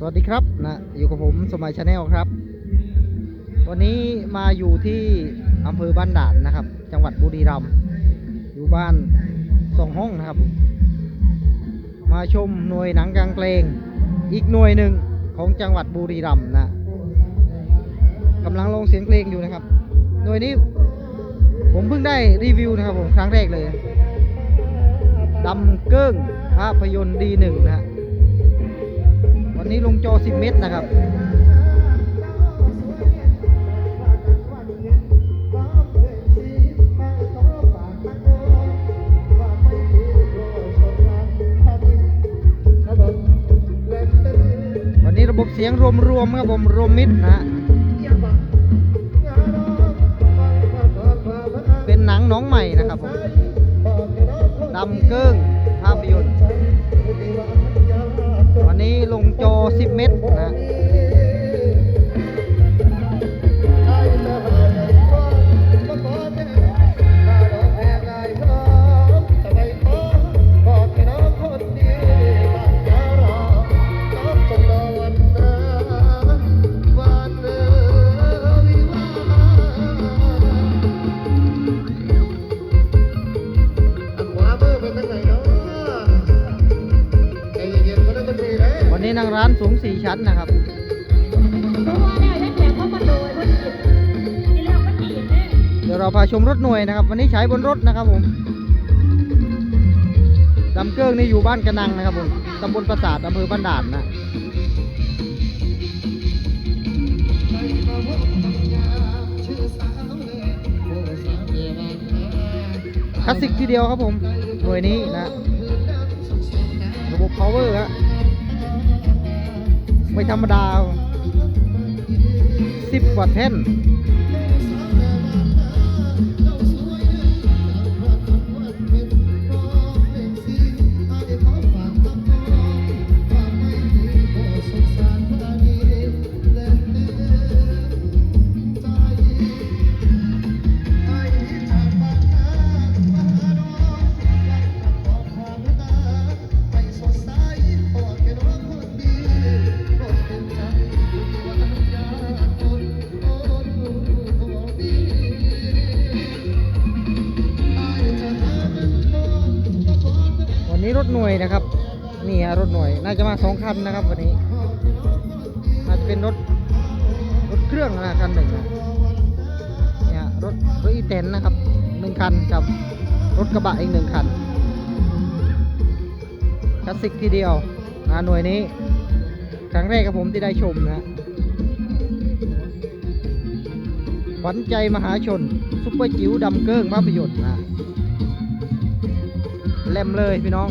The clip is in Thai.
สวัสดีครับนะอยู่กับผมสมัยชาแนลครับ วันนี้มาอยู่ที่อำเภอบ้านด่านนะครับ จังหวัดบุรีรัมย์อยู่บ้านสองห้องนะครับ มาชมหน่วยหนังกลางเพลง อีกหน่วยหนึ่งของจังหวัดบุรีรัมย์นะกำลังลงเสียงเพลงอยู่นะครับ หน่วยนี้ผมเพิ่งได้รีวิวนะครับผมครั้งแรกเลยดำเกิ้งภาพยนตร์ดีหนึ่งนะฮะ นี้ลงจอ10 เมตรนะครับวันนี้ระบบเสียงรวมๆครับผมรวมมิดนะฮะเป็นหนังน้องใหม่นะครับผมดำเกิ้ง นนี้นางร้านสูง 4 ชั้นนะครับเดี๋ยวเราพาชมรถหน่วยนะครับ วันนี้ใช้บนรถนะครับผมดำเกิ้งนี่อยู่บ้านกระนังนะครับผมตำบลปราสาทอำเภอบ้านด่านนะคลาสสิกทีเดียวครับผมหน่วยนี้นะ ระบบ power ฮะ ไม่ธรรมดา10กว่าแท่น นี้รถหน่วยนะครับ นี่ฮะรถหน่วย น่าจะมาสองคันนะครับ วันนี้น่าจะเป็นรถรถเครื่องนะคันหนึ่งนะเนี่ยรถรถอีแตนนะครับหนึ่งคันกับรถกระบะอีกหนึ่งคันคลาสสิกทีเดียวนะหน่วยนี้ครั้งแรกกับผมที่ได้ชมนะขวัญใจมหาชนซุปเปอร์จิ๋วดำเกิ้งภาพยนตร์นะ เล่มเลยพี่น้อง